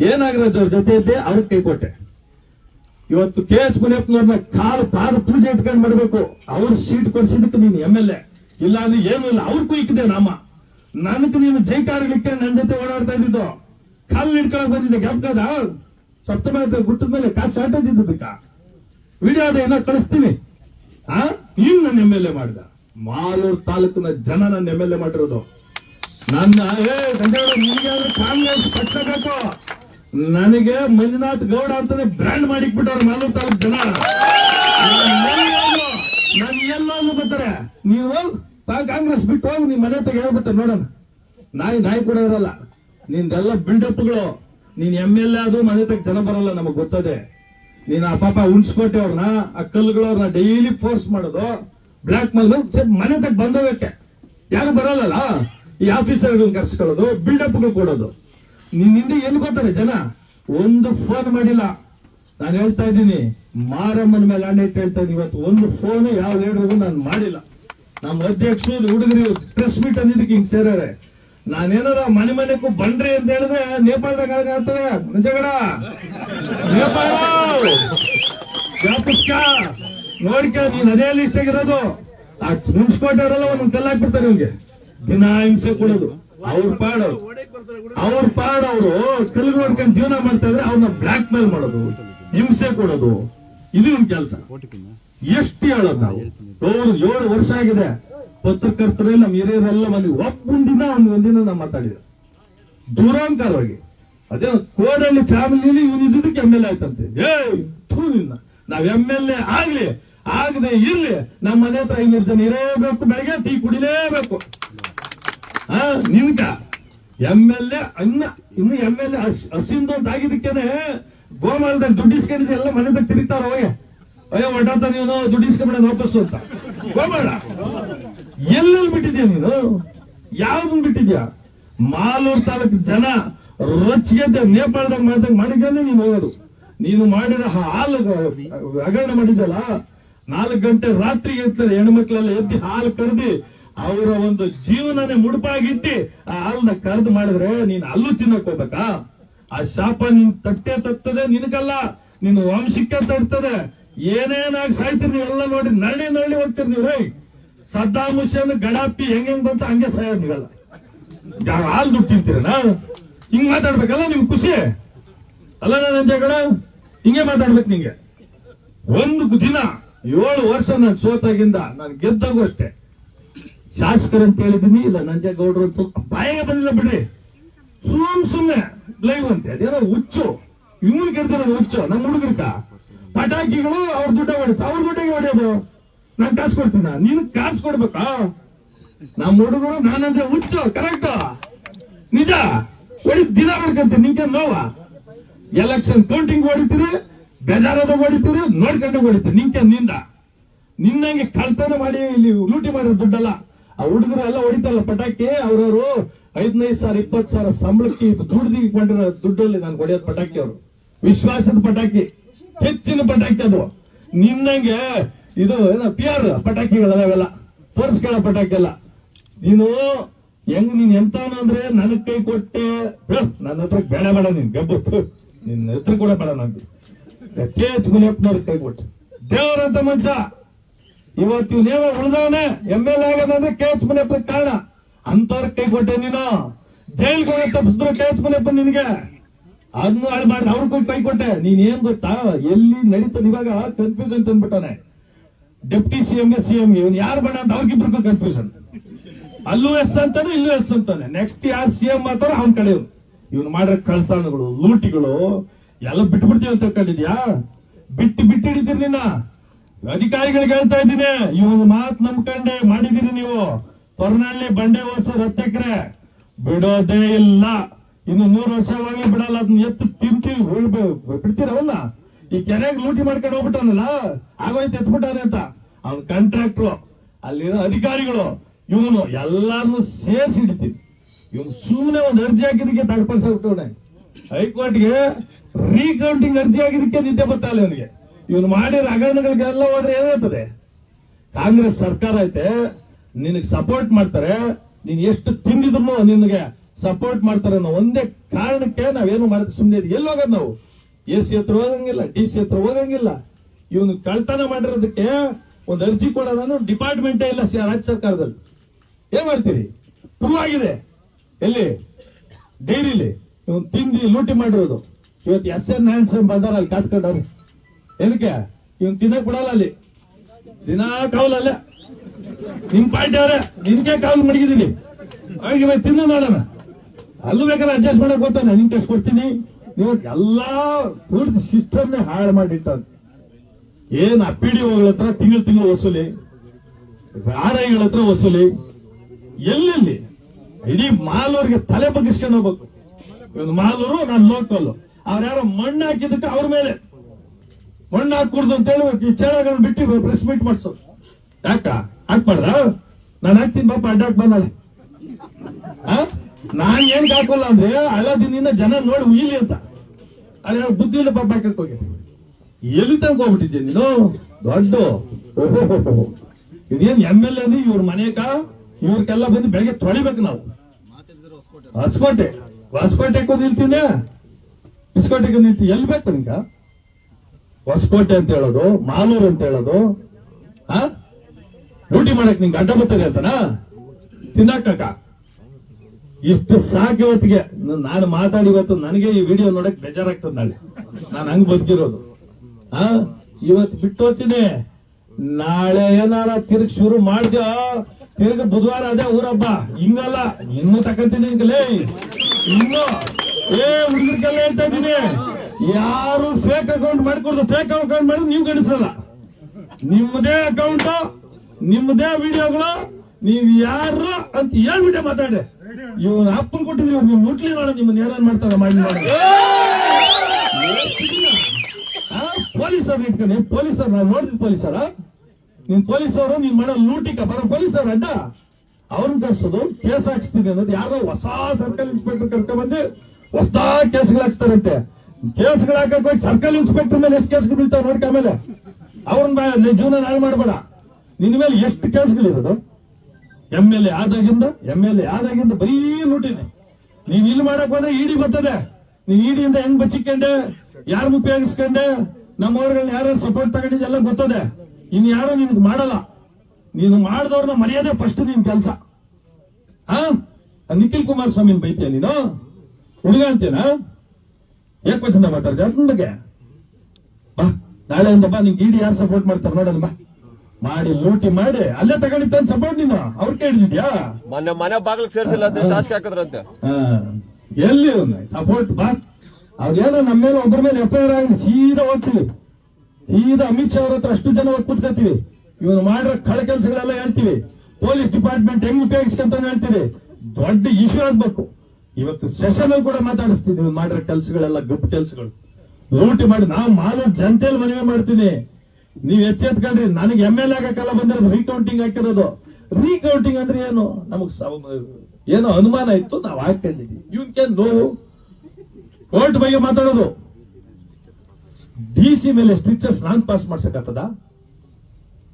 ಎ ನಾಗರಾಜ್ ಅವ್ರ ಜೊತೆ ಇದ್ದೆ ಅವ್ರ ಕೈ ಕೊಟ್ಟೆ. ಇವತ್ತು ಕೆ ಎಚ್ ಮುನಿಯಪ್ಪನವ್ರನ್ನ ಕಾಲು ಪಾದ ಪೂಜೆ ಇಟ್ಕೊಂಡು ಮಾಡ್ಬೇಕು ಅವ್ರ ಸೀಟ್ ಕೊಡಿಸಿದಕ್ಕೆ ನೀನು ಎಂ ಎಲ್ ಎ ಇಲ್ಲ ಅಂದ್ರೆ ಏನು ಇಲ್ಲ. ಅವ್ರಿಗೂ ಇಕ್ಕಿದೆ ನಾಮ ನನಗೆ ನೀನು ಜೈಕಾರಲಿಕ್ಕೆ ನನ್ನ ಜೊತೆ ಓಡಾಡ್ತಾ ಇದ್ದಿದ್ದು. ಕಾಲು ಹಿಡ್ಕೊಳಕ್ ಬಂದಿದ್ದೆ. ಜ್ಞಾಪಕದ ಮೇಲೆ ಗುಟ್ಟದ ಮೇಲೆ ಕಾಸು ಶಾರ್ಟೇಜ್ ಇದ್ದದಕ್ಕ ವಿಡಿಯೋ ಅದ ಏನೋ ಕಳಿಸ್ತೀನಿ. ಆ? ನೀನ್ ನನ್ನ ಎಂ ಎಲ್ ಎ ಮಾಡಿದ. ಮಾಲೂರು ತಾಲೂಕಿನ ಜನ ನನ್ನ ಎಂ ಎಲ್ ಎ ಮಾಡಿರೋದು. ನನ್ನ ಏ ನಿನಗೆ ಕಾಂಗ್ರೆಸ್ ಪಕ್ಷ ಬೇಕು. ನನಗೆ ಮಂಜುನಾಥ್ ಗೌಡ ಅಂತಾನೆ ಬ್ರ್ಯಾಂಡ್ ಮಾಡಿಕ್ಬಿಟ್ಟವ್ರು ಮಾಲೂರು ತಾಲೂಕು ಜನ. ನಾನು ಎಲ್ಲಾನು ಬರ್ತಾರೆ. ನೀವು ಕಾಂಗ್ರೆಸ್ ಬಿಟ್ಟು ಹೋಗಿ ನಿಮ್ ಮನೆ ತೆಗೆ ಹೇಳ್ಬಿಟ್ಟು ನೋಡೋಣ. ನಾಯಿ ನಾಯಿ ಕೂಡ ಇರಲ್ಲ. ನಿಂದೆಲ್ಲ ಬಿಲ್ಡಪ್ಗಳು ನೀನ್ ಎಂ ಎಲ್ ಎ ಅದು ಮನೆ ತೆಗೆ ಜನ ಬರಲ್ಲ ನಮಗ್ ಗೊತ್ತದೆ. ನೀನ್ ಆ ಪಾಪ ಉಣ್ಸ್ಕೊಟ್ಟೆ ಅವ್ರನ್ನ, ಆ ಕಲ್ಲುಗಳವ್ರನ್ನ ಡೈಲಿ ಫೋರ್ಸ್ ಮಾಡೋದು. ಬ್ಲಾಕ್ ಮೇಲ್ ಮನೆ ತಗ ಬಂದೋಗಕ್ಕೆ. ಯಾರು ಬರಲ್ಲಲ್ಲ? ಈ ಆಫೀಸರ್ಗಳನ್ನ ಕರ್ಸ್ಕೊಳ್ಳೋದು ಬಿಲ್ಡಪ್ಗಳು ಕೊಡೋದು. ನಿನ್ ಹಿಂದೆ ಎಲ್ಲಿ ಬರ್ತಾರೆ ಜನ? ಒಂದು ಫೋನ್ ಮಾಡಿಲ್ಲ. ನಾನು ಹೇಳ್ತಾ ಇದ್ದೀನಿ, ಮಾರಮ್ಮನ ಮೇಲೆ ಅಣ್ಣ ಇಟ್ಟು ಹೇಳ್ತಾ ಇದ್ದೀನಿ ಇವತ್ತು. ಒಂದು ಫೋನ್ ಯಾವ ಲೀಡರ್ಗೂ ನಾನು ಮಾಡಿಲ್ಲ. ನಮ್ಮ ಅಧ್ಯಕ್ಷರು ಹುಡುಗರು ಪ್ರೆಸ್ ಮೀಟ್ ಅಂದಿದ್ದಕ್ಕೆ ಹಿಂಗ್ ಸೇರಾರೆ ನಾನೇನಾರ ಮನೆ ಮನೆಗೂ ಬಂಡ್ರಿ ಅಂತ ಹೇಳಿದ್ರೆ ನೇಪಾಳದಾಗ ಆಗ್ತದೆ. ನಿಜಗಡ ನೇಪಾಳ! ವ್ಯಾಪಸ್ಕ! ನೋಡ್ಕ, ನೀನ್ ಅದೇ ಲಿಸ್ಟ್ ಆಗಿರೋದು. ಆ ಮುನ್ಸ್ಕೋಟವರೆಲ್ಲ ಒಂದೊಂದು ಕಲ್ಲು ಹಾಕ್ಬಿಡ್ತಾರೆ ಇವ್ಗೆ ದಿನ ಹಿಂಸೆ ಕೊಡೋದು. ಅವ್ರ ಪಾಡು. ಅವ್ರ ಪಾಡ್ ಅವರು ಕಲ್ಲು ನೋಡ್ಕೊಂಡು ಜೀವನ ಮಾಡ್ತಾ ಇದ್ರೆ ಅವ್ರನ್ನ ಬ್ಲಾಕ್ ಮೇಲ್ ಮಾಡೋದು, ಹಿಂಸೆ ಕೊಡೋದು. ಇದು ನಿಮ್ ಕೆಲಸ. ಎಷ್ಟು ಹೇಳೋದು ನಾವು? ಏಳು ವರ್ಷ ಆಗಿದೆ. ಪತ್ರಕರ್ತರೇ ನಮ್ಮ ಹಿರಿಯರೆಲ್ಲ ಮನೆ ಒಂದು ಒಂದಿನ ನಾವು ಮಾತಾಡಿದ್ರು ದೂರಾಂಕಾರವಾಗಿ. ಅದೇ ಕೋಡಳ್ಳಿ ಫ್ಯಾಮಿಲಿಲಿ ಇವನು ಇದ್ದಿದ್ದಕ್ಕೆ ಎಂ ಎಲ್ ಎ ಆಯ್ತಂತೆ. ನಿನ್ನ. ನಾವ್ ಎಂ ಎಲ್ ಎ ಆಗ್ಲಿ, ಆಗದೆ ಇರ್ಲಿ. ನಮ್ಮ ಮನೆ ಹತ್ರ ಐನೂರು ಜನ ಇರಬೇಕು ಬೆಳಗ್ಗೆ ಟೀ ಕುಡಿಲೇಬೇಕು. ಆ, ನಿನ್ಕ. ಎಂ ಎಲ್ ಎ ಅನ್ನ ಇನ್ನು ಎಂ ಎಲ್ ಎ ಹಸಿಂದು ಆಗಿದ್ದಕ್ಕೇನೆ, ಗೋಮಾಳದಲ್ಲಿ ದುಡ್ಡು ಇಸ್ಕೊಂಡಿದ್ದೆ, ಎಲ್ಲ ಮನೆದಾಗ ತಿರುಗ್ತಾರ ಹೋಗಿ ಅಯ್ಯೋ ಹೊಟಾತ ನೀನು, ದುಡ್ಡು ಇಸ್ಕೊಂಬಿಡ ವಾಪಸ್ಸು ಅಂತ. ಗೋಮಾಳ, ಎಲ್ಲೆಲ್ಲಿ ಬಿಟ್ಟಿದ್ಯಾ ನೀನು? ಯಾವ್ದು ಬಿಟ್ಟಿದ್ಯಾ? ಮಾಲೂರು ತಾಲೂಕು ಜನ ರೊಚ್ಚಿಗೆದ್ದ ನೇಪಾಳದಾಗ ಮಾಡಿದಾಗ ಮಾಡಿದ್ದೇ ನೀನು ಹೋಗೋದು. ನೀನು ಮಾಡಿದ ಹಾಲು ಹಗರಣ ಮಾಡಿದ್ದಲ್ಲ, ನಾಲ್ಕು ಗಂಟೆ ರಾತ್ರಿಗೆ ಎತ್ತ ಹೆಣ್ಮಕ್ಳೆಲ್ಲ ಎದ್ದು ಹಾಲು ಕರೆದಿ ಅವರ ಒಂದು ಜೀವನನೇ ಮುಡುಪಾಗಿಟ್ಟಿ, ಆ ಹಾಲನ್ನ ಕರೆದು ಮಾಡಿದ್ರೆ ನೀನ್ ಅಲ್ಲೂ ತಿನ್ನಕ್ ಹೋಗ್ಬೇಕಾ? ಆ ಶಾಪ ನಿನ್ ತಟ್ಟೆ ತಟ್ಟದೆ ನಿನಗಲ್ಲ ನಿನ್ನ ವಂಶಕ್ಕೆ ತರ್ತದೆ ಏನೇನಾಗಿ ಸಾಯ್ತೀರಿ ನೀವೆಲ್ಲ ನೋಡಿ, ನಳ್ಳಿ ನಳ್ಳಿ ಹೋಗ್ತೀರಿ ನೀವು ರೈ ಸದ್ದಾಮ್ ಗಡಾಪಿ ಹೆಂಗ್ ಹೆಂಗ್ ಬಂತ ಹಂಗೆ ಸಾಯೋದ್ ನೀವೆಲ್ಲ. ಯಾವ ಹಾಲು ದುಡ್ಡು ತಿಂತೀರನ ಹಿಂಗ್ ಮಾತಾಡ್ಬೇಕಲ್ಲ ನಿಮ್ ಖುಷಿ? ಅಲ್ಲ ನನ್ನ ಜಗಳ ಹಿಂಗೆ ಮಾತಾಡ್ಬೇಕು ನಿಂಗೆ. ಒಂದು ದಿನ ಏಳು ವರ್ಷ ನಾನು ಸೋತಾಗಿಂದ ನಾನು ಗೆದ್ದಾಗೂ ಅಷ್ಟೇ. ಶಾಸಕರು ಅಂತ ಹೇಳಿದೀನಿ ಇಲ್ಲ ನಂಜೇಗೌಡರು ಅಂತ ಬಾಯಿಗೆ ಬಂದಿಲ್ಲ ಬಿಡ್ರಿ. ಸುಮ್ ಸುಮ್ನೆ ಲೈವ್ ಅಂತೆ. ಅದೇನೋ ಹುಚ್ಚು. ಇವನ್ ಕೆಡ್ತಿರೋದು ಹುಚ್ಚು. ನಮ್ಮ ಹುಡುಗರ್ಕ. ಪಟಾಕಿಗಳು ಅವ್ರ ದುಡ್ಡ ಹೊಡಿತು ಅವ್ರ ದುಡ್ಡಿಗೆ ಹೊಡೆಯೋದು? ನಾನ್ ಕಾಸು ಕೊಡ್ತೀನ? ನೀನ್ ಕಾಸು ಕೊಡ್ಬೇಕಾ? ನಮ್ಮ ಹುಡುಗರು ನಾನಂದ್ರೆ ಹುಚ್ಚು ಕರೆಕ್ಟ್ ನಿಜ? ಹೊಡಿ ದಿನ ಮಾಡ್ಕಂತೀನಿ ನಿಂಗೆ ನೋವ? ಎಲೆಕ್ಷನ್ ಕೌಂಟಿಂಗ್ ಹೊಡಿತೀರಿ, ಬೇಜಾರದ ಹೊಡಿತೀರಿ, ನೋಡ್ಕೊಂಡು ಹೊಡಿತೀರಿ. ನಿಂಕೆ ನಿಂದ. ನಿನ್ನಂಗೆ ಕಳ್ತನ ಮಾಡಿ ಇಲ್ಲಿ ಲೂಟಿ ಮಾಡಿರೋ ದುಡ್ಡಲ್ಲ. ಆ ಹುಡುಗರು ಎಲ್ಲ ಹೊಡಿತಾರಲ್ಲ ಪಟಾಕಿ? ಅವ್ರವರು ಐದನೈದು ಸಾವಿರ, ಇಪ್ಪತ್ತು ಸಾವಿರ ಸಂಬಳಕ್ಕೆ ದುಡ್ದು ಕೊಂಡಿರೋ ದುಡ್ಡಲ್ಲಿ ನಾನು ಹೊಡೆಯೋದು ಪಟಾಕಿ ಅವರು. ವಿಶ್ವಾಸದ ಪಟಾಕಿ. ಹೆಚ್ಚಿನ ಪಟಾಕಿ ಅದು. ನಿನ್ನಂಗೆ ಇದು ಏನೋ ಪಿ ಆರ್ ಪಟಾಕಿಗಳವೆಲ್ಲ ತೋರಿಸ್ಕೊಳ್ಳೋ ಪಟಾಕಿ ಅಲ್ಲ ನೀನು ಹೆಂಗ್, ನೀನ್ ಎಂತವನು ಅಂದ್ರೆ ನನಗ್ ಕೈ ಕೊಟ್ಟೆ. ನನ್ನ ಹತ್ರ ಬೇಡ ಬೇಡ ನೀನ್ ಗಬ್ಬತ್ತು ನಿನ್ನ ಹತ್ರ ಕೂಡ ಬೇಡ ನಂಗೆ ಕೆ, ಎಚ್ ಮುನಿಯಪ್ಪನವ್ರ ಕೈ ಕೊಟ್ಟೆ. ದೇವರಂತ ಮನುಷ್ಯ. ಇವತ್ತು ಇವನೇನೋ ಉಳಿದವನೇ. ಎಂ ಎಲ್ ಎ ಆಗದಂದ್ರೆ ಕೆ ಎಚ್ ಮುನಿಯಪ್ಪನ ಕಾರಣ. ಅಂತವ್ರ ಕೈ ಕೊಟ್ಟೆ ನೀನು. ಜೈಲ್ಗೆ ಹೋಗಿ ತಪ್ಪಿಸಿದ್ರು ಕೆ ಎಚ್ ಮುನಿಯಪ್ಪ ನಿನಗೆ. ಅದನ್ನು ಹಾಳು ಮಾಡಿ ಅವ್ರಿಗೂ ಕೈ ಕೊಟ್ಟೆ. ನೀನ್ ಏನ್ ಗೊತ್ತಾ? ಎಲ್ಲಿ ನಡೀತದ ಇವಾಗ? ಕನ್ಫ್ಯೂಷನ್ ತಂದ್ಬಿಟ್ಟಾನೆ ಡೆಪ್ಟಿ ಸಿಎಂ ಸಿಎಂ ಇವನ್ ಯಾರು ಬೇಡ ಅಂತ ಅವ್ರಿಗಿಬ್ರಿಗೂ ಕನ್ಫ್ಯೂಷನ್ ಅಲ್ಲೂ ಎಸ್ ಅಂತಾನೆ, ಇಲ್ಲೂ ಎಸ್ ಅಂತಾನೆ. ನೆಕ್ಸ್ಟ್ ಯಾರು ಸಿಎಂ ಮಾತಾರ ಅವ್ನ ಕಡೆ ಇವ್ನು. ಮಾಡಿರೋ ಕಳ್ತಾನಗಳು, ಲೂಟಿಗಳು. ಎಲ್ಲ ಬಿಟ್ಬಿಡ್ತೀವಿ ಅಂತ ಕಂಡಿದ್ಯಾ ಬಿಟ್ಟು ಬಿಟ್ಟು ಹಿಡಿತೀರಿ ನಿನ್ನ. ಅಧಿಕಾರಿಗಳಿಗೆ ಹೇಳ್ತಾ ಇದ್ದೀನಿ ಇವನ್ ಮಾತು ನಂಬ್ಕೊಂಡೆ ಮಾಡಿದೀರಿ ನೀವು. ತೊರನಹಳ್ಳಿ ಬಂಡೆ ಹೊಸ ರತ್ತೆಕ್ರೆ ಬಿಡೋದೇ ಇಲ್ಲ. ಇನ್ನು ನೂರು ವರ್ಷವಾಗಿ ಬಿಡಲ್ಲ, ಅದನ್ನ ಎತ್ತು ತಿಂತೀವಿ ಬಿಡ್ತೀರವಲ್ಲ ಈ ಕೆರೆಗೆ ಲೂಟಿ ಮಾಡ್ಕೊಂಡು ಹೋಗ್ಬಿಟ್ಟವನಲ್ಲ, ಆಗೋಯ್ತು ಎತ್ಬಿಟ್ಟಾನೆ ಅಂತ. ಅವ್ನ ಕಾಂಟ್ರಾಕ್ಟ್ರು ಅಲ್ಲಿರೋ ಅಧಿಕಾರಿಗಳು, ಇವನು ಎಲ್ಲಾರನ್ನು ಸೇರಿಸಿ ಹಿಡಿತೀವಿ ಇವನು ಸುಮ್ಮನೆ ಒಂದು ಅರ್ಜಿ ಹಾಕಿದಕ್ಕೆ ತಡ್ಪಡಿಸ್ಬಿಟ್ಟವನೆ ಹೈಕೋರ್ಟ್ಗೆ ರೀಕೌಂಟಿಂಗ್ ಅರ್ಜಿ ಹಾಕಿದಕ್ಕೆ ನಿದ್ದೆ ಬರ್ತಾ ಇಲ್ಲ ಇವನಿಗೆ. ಇವನು ಮಾಡಿರೋ ಹಗರಣಗಳಿಗೆಲ್ಲ ಹೋದ್ರೆ ಏನಾಗ್ತದೆ? ಕಾಂಗ್ರೆಸ್ ಸರ್ಕಾರ ಐತೆ, ನಿನಗೆ ಸಪೋರ್ಟ್ ಮಾಡ್ತಾರೆ, ನೀನ್ ಎಷ್ಟು ತಿಂದಿದ್ರು ನಿನಗೆ ಸಪೋರ್ಟ್ ಮಾಡ್ತಾರೆ ಅನ್ನೋ ಒಂದೇ ಕಾರಣಕ್ಕೆ ನಾವೇನು ಮಾಡಿದ್ರೆ ಸುಮ್ಮನೆ ಎಲ್ಲಿ ಹೋಗೋದು ನಾವು? ಎ ಸಿ ಹತ್ರ ಹೋಗಂಗಿಲ್ಲ, ಡಿ ಸಿ ಹತ್ರ ಹೋಗಂಗಿಲ್ಲ. ಇವನು ಕಳ್ತನ ಮಾಡಿರೋದಕ್ಕೆ ಒಂದು ಅರ್ಜಿ ಕೊಡೋದನ್ನು ಡಿಪಾರ್ಟ್ಮೆಂಟೇ ಇಲ್ಲ ರಾಜ್ಯ ಸರ್ಕಾರದಲ್ಲಿ. ಏನ್ ಮಾಡ್ತೀರಿ? ಪ್ರೂವ್ ಆಗಿದೆ. ಎಲ್ಲಿ? ಡೈರಿಲಿ. ಇವನು ತಿಂದು ಲೂಟಿ ಮಾಡಿರೋದು. ಇವತ್ತು ಎಸ್ ಎನ್ ಹ್ಯಾಂಡ್ಸ್ ಬಂದಾರ ಅಲ್ಲಿ ಕಾತ್ಕೊಂಡವ್ರು. ಏನಕ್ಕೆ? ಇವನ್ ತಿನ್ನಕ್ ಬಿಡಲ್ಲ ಅಲ್ಲಿ. ದಿನಾ ಅಲ್ಲ. ನಿಮ್ ಪಾರ್ಟಿ ಅವ್ರೆ, ನಿನ್ಗೆ ಕಾವಲು ಮಡಗಿದೀನಿ ಹಾಗೆ ತಿನ್ನ ನೋಡೋಣ. ಅಲ್ಲೂ ಬೇಕಾದ್ರೆ ಅಡ್ಜಸ್ಟ್ ಮಾಡಕ್ ಗೊತ್ತಾನೆ ನಿನ್ ಟೆಸ್ಟ್ ಕೊಡ್ತೀನಿ. ನೀವು ಎಲ್ಲಾ ಪೂರ್ತಿ ಸಿಸ್ಟಮ್ ಹಾಳು ಮಾಡಿಟ್ಟ ಏನ್ ಆ ಪಿ ಡಿ ಹತ್ರ ತಿಂಗಳು ತಿಂಗಳು ವಸೂಲಿ? ಆರ್ ಐಗಳ ಹತ್ರ ವಸೂಲಿ? ಎಲ್ಲೆಲ್ಲಿ? ಇಡೀ ಮಾಲೂರಿಗೆ ತಲೆ ಬಗ್ಗಿಸ್ಕೊಂಡು ಹೋಗ್ಬೇಕು. ಮಾಲೂರು, ನಾನು ಲೋಕಲ್ ಅವ್ರು ಯಾರೋ ಮಣ್ಣು ಹಾಕಿದ್ದಕ್ಕೆ ಅವ್ರ ಮೇಲೆ. ಮಣ್ಣು ಹಾಕೂಡ್ದು ಅಂತ ಹೇಳ್ಬೇಕು ಈ ಚೇಳಗಳನ್ನ ಬಿಟ್ಟು ಪ್ರೆಸ್ ಮೀಟ್ ಮಾಡಿಸೋ ಯಾಕ? ಹಾಕ್ಬಾರ್ದ? ನಾನು ಹಾಕ್ತೀನಿ ಪಾಪ ಅಡ್ಡಾಕ್ ಬಂದಾಳೆ ನಾನ್ ಏನ್ ಹಾಕೋಲ್ಲ ಅಂದ್ರೆ ಹಳದಿನಿಂದ ಜನ ನೋಡಿ ಉಯ್ಲಿ ಅಂತ. ಅಲ್ಲ ಬುದ್ಧಿ ಇಲ್ಲ ಪಾಪ ಹಾಕಕ್ ಹೋಗಿ. ಎಲ್ಲಿ ತನಕ ಹೋಗ್ಬಿಟ್ಟಿದ್ದೆ ನೀನು? ದೊಡ್ಡ. ಇದೇನ್ ಎಂ ಎಲ್ ಎ ಇವ್ರ ಮನೆಗ ಇವ್ರಿಗೆಲ್ಲ ಬಂದು ಬೆಳಗ್ಗೆ ತೊಳಿಬೇಕು ನಾವು. ಹೊಸಕೋಟೆ. ಹೊಸಕೋಟೆಗೂ ನಿಲ್ತೀನಿ ಹೊಸಕೋಟೆಗೂ ನಿಲ್ತೀನಿ ಎಲ್ಲಿ ಬೇಕು ನಿಂಗ ಹೊಸಕೋಟೆ ಅಂತ ಹೇಳೋದು, ಮಾಲೂರು ಅಂತ ಹೇಳೋದು, ಆ? ಡ್ಯೂಟಿ ಮಾಡಕ್ ನಿಂಗೆ ಅಡ್ಡ ಬರ್ತದೆ ಅಂತನಾ? ತಿನ್ನಕ್ಕ ಇಷ್ಟು ಸಾಕು ಇವತ್ತಿಗೆ ನಾನು ಮಾತಾಡಿ ಇವತ್ತು ನನಗೆ ಈ ವಿಡಿಯೋ ನೋಡಕ್ ಬೇಜಾರಾಗ್ತದೆ ನಾಳೆ. ನಾನು ಹಂಗ್ ಬದುಕಿರೋದು. ಆ? ಇವತ್ತು ಬಿಟ್ಟು ಹೋಗ್ತೀನಿ. ನಾಳೆ ಏನಾರ ತಿರುಗ್ ಶುರು ಮಾಡ್ದ್ಯೋ? ತಿರ್ಗ ಬುಧವಾರ ಅದೇ ಊರಬ್ಬ. ಹಿಂಗಲ್ಲ. ಇನ್ನು ತಕಂತೀನಿ ಹಿಂಗಲೇ ಇನ್ನು. ಏ, ಹುಡುಗರಿಗೆಲ್ಲ ಹೇಳ್ತಾ ಇದ್ದೀನಿ ಯಾರು ಫೇಕ್ ಅಕೌಂಟ್ ಮಾಡಿಕೊಡ್ದು ಫೇಕ್ ಅಕೌಂಟ್ ಮಾಡಿದ್ರೆ ನೀವು ಗಣಿಸಲ್ಲ ನಿಮ್ಮದೇ ಅಕೌಂಟ್ ನಿಮ್ಮದೇ ವಿಡಿಯೋಗಳು ನೀವ್ ಯಾರು ಅಂತ ಹೇಳ್ಬಿಟ್ಟೆ ಮಾತಾಡಿ ಇವನ್ ಅಪ್ಪನ್ ಕೊಟ್ಟಿದ್ರಿ ನೀವು ಮುಟ್ಲಿ ನೋಡ, ನಿಮ್ಮನ್ನ ಏನೇನ್ ಮಾಡ್ತಾರ, ಮಾಡಿ ಪೊಲೀಸರ್ ಇಟ್ಕೊಂಡಿ ಪೊಲೀಸರ್, ನಾವು ನೋಡಿದ್ವಿ ಪೊಲೀಸರ? ನಿನ್ ಪೊಲೀಸರು ನೀನ್ ಮಾಡೋ ಲೂಟಿಕ ಬರೋ ಪೊಲೀಸರ್ ಅಡ್ಡ ಅವ್ರನ್ನ ಕರ್ಸೋದು, ಕೇಸ್ ಹಾಕ್ಸ್ತೀನಿ ಅನ್ನೋದು ಯಾರೋ ಹೊಸ ಸರ್ಕಲ್ ಇನ್ಸ್ಪೆಕ್ಟರ್ ಕರ್ಕೊಂಡ್ ಬಂದು ಹೊಸ ಕೇಸ್ಗಳು ಹಾಕ್ಸ್ತಾರಂತೆ. ಕೇಸ್ಗಳು ಹಾಕಕ್ ಸರ್ಕಲ್ ಇನ್ಸ್ಪೆಕ್ಟರ್ ಮೇಲೆ ಎಷ್ಟು ಕೇಸ್ಗಳು ಬೀಳ್ತಾವ ನೋಡ್ಕ ಆಮೇಲೆ. ಅವ್ರನ್ನ ಜೀವನ ಹಾಳು ಮಾಡಬೇಡ. ನಿನ್ ಮೇಲೆ ಎಷ್ಟು ಕೇಸ್ಗಳಿರೋದು? ಎಂ ಎಲ್ ಎ ಆದಾಗಿಂದ ಎಂ ಎಲ್ ಎ ಆದಾಗಿಂದ ಬರೀ ಲೂಟಿನಿ ನೀನ್ ಇಲ್ಲಿ ಮಾಡಕ್ ಹೋದ್ರೆ ಇಡಿ ಬರ್ತದೆ. ನೀವ್ ಇಡಿಯಿಂದ ಹೆಂಗ್ ಬಚ್ಚಿಕೊಂಡೆ? ಯಾರು ಉಪಯೋಗಿಸ್ಕೊಂಡೆ? ನಮ್ಮವ್ರಗಳನ್ನ ಯಾರು ಸಪೋರ್ಟ್ ತಗೊಂಡಿದ್ದೆ ಎಲ್ಲ ಗೊತ್ತದೆ. ಇನ್ ಯಾರು ನಿನ್ಗೆ ಮಾಡಲ್ಲ. ನೀನು ಮಾಡಿದವ್ರನ್ನ ಮರ್ಯಾದೆ ಫಸ್ಟ್ ನಿನ್ ಕೆಲಸ. ಆ? ನಿಖಿಲ್ ನಿಖಿಲ್ ಕುಮಾರಸ್ವಾಮಿ ಬೈತೀಯ ನೀನು? ಹುಡುಗ ಅಂತೇನಾ ಏಕವಚನ ಮಾತಾಡಿದೆ? ಅದ್ರ ಬಗ್ಗೆ. ಬಾ ನಾಳೆ ಬಾ ನಿಂಗೆ ಇಡಿ ಯಾರು ಸಪೋರ್ಟ್ ಮಾಡ್ತಾರೆ ನೋಡೋಣ ಬಾ. ಮಾಡಿ ಲೂಟಿ ಮಾಡಿ ಅಲ್ಲೇ ತಗೊಂಡಿದ್ದ ಸಪೋರ್ಟ್ ನೀನು. ಅವ್ರು ಕೇಳಿದ್ಯಾ? ಮೊನ್ನೆ ಮನೆ ಬಾಗಿಲಿಗೆ ಸೇರ್ಸಿಲ್ಲ ಅಂತ ಹಾಕಿದ್ರಂತೆ. ಎಲ್ಲಿ ಸಪೋರ್ಟ್ ಬಾ. ಅವ್ರೇನೋ ನಮ್ಮ ಮೇಲೆ ಒಬ್ಬರ ಮೇಲೆ ಎಫ್ ಐ ಆರ್ ಆಗಿ ಸೀದಾ ಹೋಗ್ತೀವಿ. ಸೀದಾ ಅಮಿತ್ ಶಾ ಅವ್ರ ಹತ್ರ ಅಷ್ಟು ಜನ ಹೋಗಿ ಕೂತ್ಕೋತೀವಿ ಇವನು ಮಾಡಿರೋ ಕಳೆ ಕೆಲಸಗಳೆಲ್ಲ ಹೇಳ್ತೀವಿ. ಪೊಲೀಸ್ ಡಿಪಾರ್ಟ್ಮೆಂಟ್ ಹೆಂಗ್ ಉಪಯೋಗಿಸ್ಕೊಂತ ಹೇಳ್ತೀವಿ. ದೊಡ್ಡ ಇಶ್ಯೂ ಆಗ್ಬೇಕು. ಇವತ್ತು ಸೆಷನ್ ಕೂಡ ಮಾತಾಡಿಸ್ತೀನಿ ಮಾಡಿರೋ ಕೆಲಸಗಳೆಲ್ಲ ಗುಪ್ತ ಕೆಲಸಗಳು ಲೂಟಿ ಮಾಡಿ ನಾವು ಮಾಲು ಜನತೆಯಲ್ಲಿ ಮನವಿ ಮಾಡ್ತೀನಿ. ನೀವ್ ಎಚ್ಚೆತ್ಕೊಂಡ್ರಿ ನನಗೆ ಎಂ ಎಲ್ ಆಗಕ್ಕೆಲ್ಲ ಬಂದಿರೋದು ರೀಕೌಂಟಿಂಗ್ ಹಾಕಿರೋದು. ರೀಕೌಂಟಿಂಗ್ ಅಂದ್ರೆ ಏನು? ನಮಗ್ ಏನೋ ಅನುಮಾನ ಇತ್ತು, ನಾವು ಹಾಕೊಂಡಿದ್ವಿ ಕ್ಯಾನ್ ನೋವು ಕೋರ್ಟ್ ಬಗ್ಗೆ ಮಾತಾಡೋದು. ಡಿ ಸಿ ಮೇಲೆ ಸ್ಟ್ರಿಕ್ಚರ್ಸ್ ನಾನ್ ಪಾಸ್ ಮಾಡ್ಸಕ್ಕಾಗ್ತದ?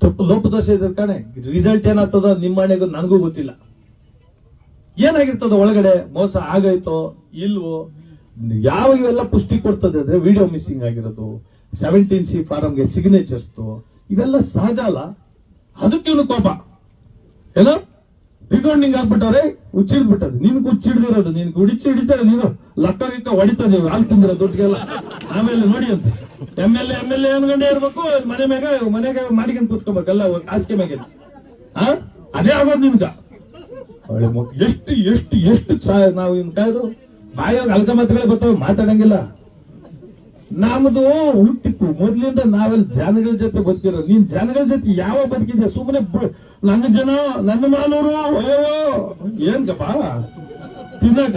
ತಪ್ಪು ಲೋಪದೋಷ ಇದ್ರ ಕಾಣೆ. ರಿಸಲ್ಟ್ ಏನಾಗ್ತದ ನಿಮ್ಮ ಮನೆಗೂ, ನನಗೂ ಗೊತ್ತಿಲ್ಲ. ಏನಾಗಿರ್ತದ ಒಳಗಡೆ ಮೋಸ ಆಗೈತೋ ಇಲ್ವೋ, ಯಾವ ಇವೆಲ್ಲ ಪುಷ್ಟಿ ಕೊಡ್ತದೆ ಅಂದ್ರೆ ವಿಡಿಯೋ ಮಿಸ್ಸಿಂಗ್ ಆಗಿರೋದು ಸೆವೆಂಟೀನ್ ಸಿ ಫಾರಂಗೆ ಸಿಗ್ನೇಚರ್ಸ್ ಇವೆಲ್ಲ ಸಹಜ ಅಲ್ಲ. ಅದಕ್ಕೆ ಕೋಪ. ಏನೋ? ರಿಕೌಂಡಿಂಗ್ ಆಗ್ಬಿಟ್ಟವ್ರೆ ಹುಚ್ಚಿಡ್ಬಿಟ್ಟದು ನಿನ್ ಹುಚ್ಚಿಡ್ದಿರೋದು ನಿನ್ ಹುಡಿಚಿ ಹಿಡಿತಾರೆ ನೀನು ಲಕ್ಕ ಗಿಕ್ಕ ಹೊಡಿತಾ ನೀವು ಹಾಲು ತಿಂದಿರೋ ದುಡ್ಡಿಗೆಲ್ಲ ಆಮೇಲೆ ನೋಡಿ ಅಂತ. M L M L A ಅನ್ಕೊಂಡೇ ಇರ್ಬೇಕು, ಮನೆ ಮ್ಯಾಗ, ಮನೆಗೆ ಮಾಡಿಕೊಂಡು ಕೂತ್ಕೋಬೇಕಲ್ಲ ಹಾಸಿಗೆ ಮ್ಯಾಗ ಆ? ಅದೇ ಆಗೋದು ನಿನ್ಗ. ಒಳ್ಳೆ. ಎಷ್ಟು ಎಷ್ಟು ಎಷ್ಟು ನಾವು ಇನ್ ಕಾಯ್ದು ಬಾಯಾಗ ಅಲ್ಕ ಮಾತುಗಳೇ ಬರ್ತಾವ, ಮಾತಾಡಂಗಿಲ್ಲ. ನಮ್ದು ಹುಟ್ಟಿತ್ತು. ಮೊದ್ಲಿಂದ ನಾವೆಲ್ಲ ಜನಗಳ ಜೊತೆ ಬದುಕಿರೋ ನೀನ್ ಜನಗಳ ಜೊತೆ ಯಾವ ಬದುಕಿದ್ಯಾ? ಸುಮ್ಮನೆ ನನ್ನ ಜನ, ನನ್ನ ಮಾಲೂರು ಅಯ್ಯೋ ಏನ್ಕಪ್ಪ? ತಿನ್ನಕ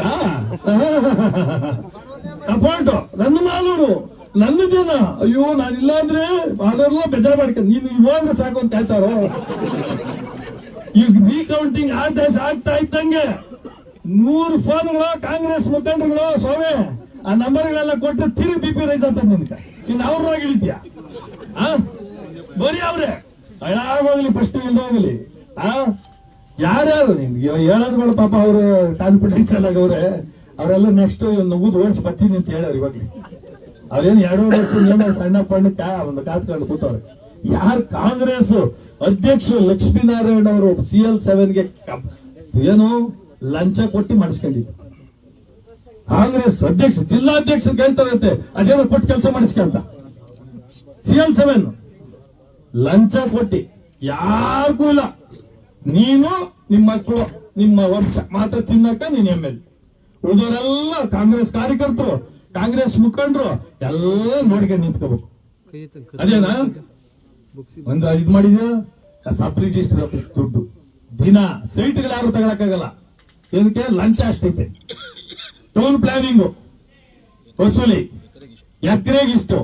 ಸಪೋರ್ಟ್. ನನ್ನ ಮಾಲೂರು ನನ್ನ ಜನ. ಅಯ್ಯೋ, ನಾನಿಲ್ಲ ಅಂದ್ರೆ ಅದೆಲ್ಲ ಬೇಜಾರ್ ಮಾಡ್ಕೊಂಡು ನೀನು ಇವಾಗ ಸಾಕು ಅಂತ ಕಾಯ್ತಾರೋ ಈಗ ರೀಕೌಂಟಿಂಗ್ ಆದೇಶ ಆಗ್ತಾ ಇದ್ದಂಗೆ ನೂರು ಫೋನ್ಗಳು ಕಾಂಗ್ರೆಸ್ ಮುಖಂಡರುಗಳು ಸ್ವಾಮಿ, ಆ ನಂಬರ್ಗಳೆಲ್ಲ ಕೊಟ್ಟು ತಿರುಗಿ ಬಿ ಪಿ ರೈಸ್ ಅಂತ ನಿನ್ಗೆ ಇನ್ನು ಅವ್ರವಾಗಿ ಇಳಿದ್ಯಾ ಆ? ಬರೀ ಅವ್ರೆ. ಹೋಗ್ಲಿ ಫಸ್ಟ್ ಹೋಗಲಿ ಆ? ಯಾರ್ಯಾರು ನಿಮ್ಗೆ? ಹೇಳೋದು ಬೇಡ ಪಾಪ ಅವ್ರ ಕಾನ್ಫಿಡೆನ್ಸ್ ಎಲ್ಲ ಅವ್ರೆ. ಅವರೆಲ್ಲ ನೆಕ್ಸ್ಟ್ ನಗುದು ಓಡಿಸಿ ಬರ್ತೀನಿ ಅಂತ ಹೇಳೋರು ಇವಾಗ ಅವ್ರೇನು ಎರಡು ವರ್ಷ ಸಣ್ಣ ಪಣ್ಣ ಕಾ ಒಂದು ಕಾತ್ಕೊಂಡು ಕೂತವ್ರೆ. ಯಾರು ಕಾಂಗ್ರೆಸ್ ಅಧ್ಯಕ್ಷ ಲಕ್ಷ್ಮೀನಾರಾಯಣ ಅವರು ಸಿ ಎಲ್ ಸೆವೆನ್ಗೆ ಏನು ಲಂಚ ಕೊಟ್ಟು ಮಾಡಿಸ್ಕೊಂಡಿದ್ರು. ಕಾಂಗ್ರೆಸ್ ಅಧ್ಯಕ್ಷ ಜಿಲ್ಲಾಧ್ಯಕ್ಷ ಕೇಳ್ತಾರಂತೆ ಅದೇನೋ ಕೊಟ್ಟು ಕೆಲಸ ಮಾಡಿಸ್ಕೊಂತ ಸಿ ಎಲ್ ಸೆವೆನ್ ಲಂಚ ಕೊಟ್ಟಿ. ಯಾರಿಗೂ ಇಲ್ಲ. ನೀನು ನಿಮ್ಮ ಮಕ್ಕಳು ನಿಮ್ಮ ವಂಶ ಮಾತ್ರ ತಿನ್ನಕ ನೀನ್ ಎಂ ಎಲ್ ಉಳಿದವರೆಲ್ಲ ಕಾಂಗ್ರೆಸ್ ಕಾರ್ಯಕರ್ತರು ಕಾಂಗ್ರೆಸ್ ಮುಖಂಡರು ಎಲ್ಲ ನೋಡ್ಕೊಂಡು ನಿಂತ್ಕೋಬೇಕು. ಅದೇನಾ? ಒಂದು ಇದ್ ಮಾಡಿದ್ಯಾ? ಸಬ್ ರಿಜಿಸ್ಟರ್ ಆಫೀಸ್ ದುಡ್ಡು. ದಿನ ಸೈಟ್ಗಳು ಯಾರು ತಗೊಳಕ್ಕಾಗಲ್ಲ. ಏನಕ್ಕೆ? ಲಂಚ ಅಷ್ಟೈತೆ. ಟೌನ್ ಪ್ಲಾನಿಂಗ್ ವಸೂಲಿ. ಎಕರೆಗಿಷ್ಟು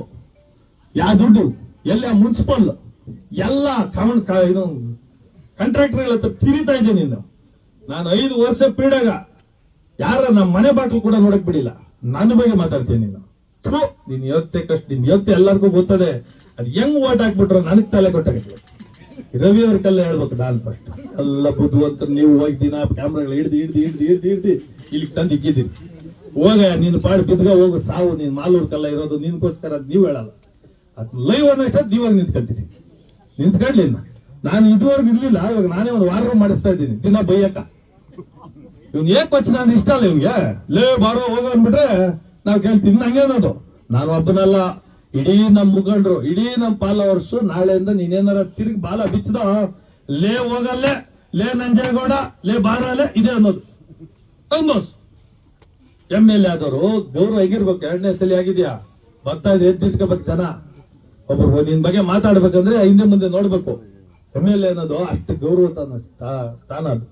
ಯಾ ದುಡ್ಡು? ಎಲ್ಲ ಮುನ್ಸಿಪಲ್. ಎಲ್ಲ ಕಮನ್ ಇದು ಕಾಂಟ್ರಾಕ್ಟರ್ಗಳ ಹತ್ರ ತಿರಿತಾ ಇದ್ದೀನಿ ನೀನು ನಾನು ಐದು ವರ್ಷ ಪೀಡಾಗ. ಯಾರ ನಮ್ಮ ಮನೆ ಬಾಟ್ಲು ಕೂಡ ನೋಡಕ್ ಬಿಡಿಲ್ಲ. ನನ್ನ ಬಗ್ಗೆ ಮಾತಾಡ್ತೀನಿ ನೀನು ನಿನ್ ಯೋತ್ತೆ ಕಷ್ಟ ನಿನ್ ಯೋತ್ತೆ ಎಲ್ಲರಿಗೂ ಗೊತ್ತದೆ. ಅದ್ ಹೆಂಗ್ ಓಟ್ ಹಾಕ್ಬಿಟ್ರ ನನಗ್ ತಲೆ ಕೊಟ್ಟಾಗ ರವಿ ಅವ್ರ ಕಲ್ಲ ಹೇಳ್ಬೇಕು ನಾನ್ ಫಸ್ಟ್ ಎಲ್ಲ ಬುದ್ಧಿವಂತ ನೀವು ಹೋಗಿ ದಿನ ಕ್ಯಾಮ್ರಾಗಳು ಹಿಡ್ದು ಹಿಡ್ದು ಹಿಡ್ದು ಹಿಡ್ದು ಹಿಡ್ದು ಇಲ್ಲಿ ತಂದು ಇಕ್ಕಿದ್ದೀರಿ. ಹೋಗ, ನೀನು ಪಾಡು ಬಿದ್ಗ ಹೋಗು, ಸಾವು, ನೀನ್ ಮಾಲೂರ್ ಕಲ್ಲ ಇರೋದು ನಿನ್ಗೋಸ್ಕರ ಅದ್ ನೀವು ಹೇಳಲ್ಲ. ಅದ್ ಲೈವ್ ಅನ್ನೋಷ್ಟ ನೀವಾಗ ನಿಂತ್ಕೊಂತೀನಿ ಇನ್ನ. ನಾನು ಇದುವರೆಗೂ ಇರ್ಲಿಲ್ಲ, ಇವಾಗ ನಾನೇ ಒಂದು ವಾರ ಮಾಡಿಸ್ತಾ ಇದ್ದೀನಿ. ದಿನ ಬೈಯಕ್ಕ. ಇವ್ನು ಏಕ್ ವಚನ ನಾನ್ ಇಷ್ಟ ಅಲ್ಲ ಇವ್ಗೆ ಲೇ, ಬಾರೋ, ಹೋಗೋ ಅಂದ್ಬಿಟ್ರೆ ನಾವ್ ಕೇಳ್ತೀವಿ. ಅನ್ನೋದು ನಾನು ಒಬ್ಬನಲ್ಲ. ಇಡೀ ನಮ್ಮ ಮುಖಂಡರು, ಇಡೀ ನಮ್ಮ ಫಾಲೋವರ್ಸ್ ನಾಳೆಯಿಂದ ನೀನೇನಾರ ತಿರುಗಿ ಬಾಲ ಬಿಚ್ಚದ? ಲೇ ಹೋಗಲ್ಲೇ, ಲೇ ನಂಜೇಗೌಡ ಲೇ ಬಾರಲ್ಲೇ, ಇದೆ ಅನ್ನೋದು. ಅನ್ನೋಸ್ ಎಂ ಎಲ್ ಎ ಆದವರು ಗೌರವ ಹೇಗಿರ್ಬೇಕು ಎರಡನೇ ಸಲ ಆಗಿದ್ಯಾ? ಬರ್ತಾ ಇದೆ ಎದ್ದಿದ್ಕ ನಿಂತ್ಕೋಬೇಕು ಜನ ಒಬ್ಬರು ನಿನ್ ಬಗ್ಗೆ ಮಾತಾಡ್ಬೇಕಂದ್ರೆ ಹಿಂದೆ ಮುಂದೆ ನೋಡ್ಬೇಕು. ಎಂ ಎಲ್ ಎ ಅನ್ನೋದು ಅಷ್ಟು ಗೌರವ ಸ್ಥಾನ ಅದು.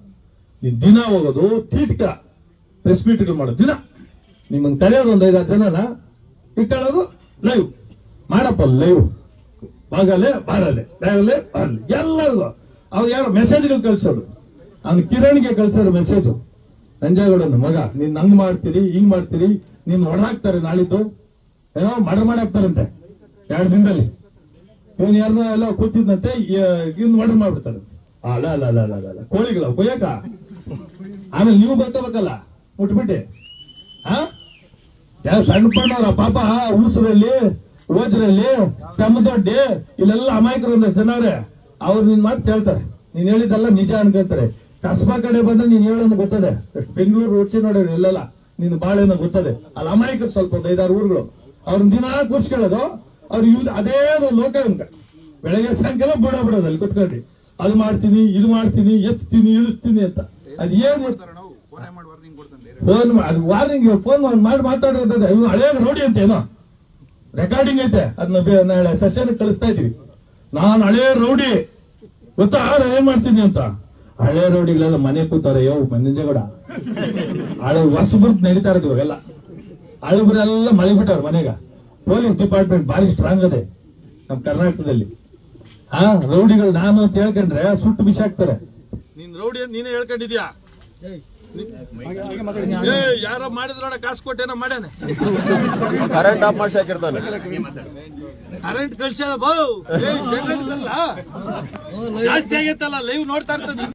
ನೀನ್ ದಿನ ಹೋಗೋದು, ತೀಟ್ಕ. ಪ್ರೆಸ್ ಮೀಟ್ಗಳು ಮಾಡೋದು ದಿನ. ನಿಮ್ಮನ್ ಕರೆಯೋದು ಒಂದು ಐದಾರು ಜನನ ಇಟ್ಕೊಳ್ಳೋದು ಲೈವ್. ಮಾಡಪ್ಪ, ಲೈವ್. ಬಾಗಲೆ ಬಾರಲೆ ಬಾಗಲೆ ಬಾರಲೆ ಎಲ್ಲರೂ ಅವ್ರು ಯಾರು ಮೆಸೇಜ್ಗಳು ಕಳ್ಸೋರು. ಅವ್ನು ಕಿರಣ್ಗೆ ಕಳ್ಸೋದು ಮೆಸೇಜ್. ನಂಜೇಗೌಡನ ಮಗ, ನೀನ್ ಹಂಗ್ ಮಾಡ್ತೀರಿ, ಹಿಂಗ್ ಮಾಡ್ತೀರಿ, ನೀನ್ ಹೊಡಾಕ್ತಾರೆ ನಾಳಿದ್ದು. ಏನೋ ಮಡ ಮಾಡಾಕ್ತಾರಂತೆ ಎರಡು ದಿನದಲ್ಲಿ. ಇವನ್ ಯಾರನ್ನ ಎಲ್ಲ ಕೂತಿದ್ನಂತೆ ಇವ್ನು ಮರ್ಡರ್ ಮಾಡ್ಬಿಡ್ತಾರೆ ಅಲ್ಲ ಅಲ್ಲ ಅಲ್ಲ ಅಲ್ಲ ಅಲ್ಲ ಕೋಳಿಗಳ ಕೊಯ್ಯಕ ಆಮೇಲೆ ನೀವು ಬರ್ಕೋಬೇಕಲ್ಲ ಮುಟ್ಬಿಟ್ಟೆ. ಹಾ ಯಾವ ಸಣ್ಣ ಪಣ್ಣವ್ರ ಪಾಪ ಉಸಿರಲ್ಲಿ ಓದ್ರಲ್ಲಿ ತಮ್ಮದೊಡ್ಡಿ ಇಲ್ಲೆಲ್ಲ ಅಮಾಯಕರು ಒಂದಷ್ಟು ಜನ ಅವ್ರೆ ನಿನ್ ಮಾತು ಕೇಳ್ತಾರೆ. ನೀನ್ ಹೇಳಿದ್ದೆಲ್ಲ ನಿಜ ಅನ್ಕೊಂತಾರೆ. ಕಸ್ಬಾ ಕಡೆ ಬಂದ್ರೆ ನೀನ್ ಹೇಳೋದು ಗೊತ್ತದೆ. ಬೆಂಗಳೂರು ರುಚಿ ನೋಡೋರು ಇಲ್ಲೆಲ್ಲ, ನಿನ್ ಬಾಳೆನ ಗೊತ್ತದೆ. ಅಲ್ಲಿ ಅಮಾಯಕರು ಸ್ವಲ್ಪ ಒಂದು ಐದಾರು ಊರುಗಳು. ಅವ್ರನ್ನ ದಿನ ಕೂರ್ಸ್ಕೊಳ್ಳೋದು ಅವ್ರು ಯೂಸ್ ಅದೇ ಲೋಕ ಅಂತ ಬೆಳಗ್ಗೆ ಸಾಯಂಕಾಲ ಬಿಡೋ ಬಿಡೋದು ಅಲ್ಲಿ ಅದು ಮಾಡ್ತೀನಿ, ಇದು ಮಾಡ್ತೀನಿ, ಎತ್ತೀನಿ, ಇಳಿಸ್ತೀನಿ ಅಂತ. ಅದ್ ಏನ್ ಫೋನ್ ಮಾಡಿ ವಾರ್ನಿಂಗ್ ಕೊಡ್ತಾನೆ ಫೋನ್ ಅದು ವಾರ್ನಿಂಗ್ ಫೋನ್ ಮಾಡಿ ಮಾತಾಡೋದು ಇವ್ನು ಹಳೆಯ ನೋಡಿ ಅಂತ ಏನೋ. ರೆಕಾರ್ಡಿಂಗ್ ಐತೆ. ಅದನ್ನ ನಾಳೆ ಸೆಷನ್ ಕಳಿಸ್ತಾ ಇದೀವಿ. ನಾನು ಹಳೆ ರೌಡಿ ಗೊತ್ತಾ? ನಾನು ಏನ್ ಮಾಡ್ತೀನಿ ಅಂತ? ಹಳೆ ರೌಡಿಗಳೆಲ್ಲ ಮನೆ ಕೂತಾರೆ ಯೋ ಮನೆ ಕೂಡ. ಹಳೆ ಹೊಸಬರ್ಗ್ ನಡೀತಾ ಇರೋದು ಇವಾಗೆಲ್ಲ. ಹಳಬರೆಲ್ಲ ಮಳೆ ಬಿಟ್ಟಾರ ಮನೆಗ. ಪೊಲೀಸ್ ಡಿಪಾರ್ಟ್ಮೆಂಟ್ ಭಾರಿ ಸ್ಟ್ರಾಂಗ್ ಅದೇ. ನಮ್ ಕರ್ನಾಟಕದಲ್ಲಿ. ಹಾ ರೌಡಿಗಳು ನಾನು ಅಂತ ಹೇಳ್ಕೊಂಡ್ರೆ ಸುಟ್ಟು ಬಿಸಾಕ್ತಾರೆ. ನೀನ್ ರೌಡಿ ಅಂತ ನೀನೇ ಹೇಳ್ಕೊಂಡಿದ್ಯಾ? ಯಾರೋ ಮಾಡಿದ್ರೋಡ ಕಾಸು ಕೊಟ್ಟೇನೋ ಮಾಡ್ಯಾನೆ. ಕರೆಂಟ್ ಆಫ್ ಮಾಡಿ ಹಾಕಿರ್ತಾನೆ. ಕರೆಂಟ್ ಕಳ್ಸ್ಯಾದ ಬಾ ಏ, ಜಗಳ ಇಲ್ಲಲ್ಲ? ಜಾಸ್ತಿ ಆಗೈತಲ್ಲ ಲೈವ್ ನೋಡ್ತಾ ಇರ್ತಾನೆ.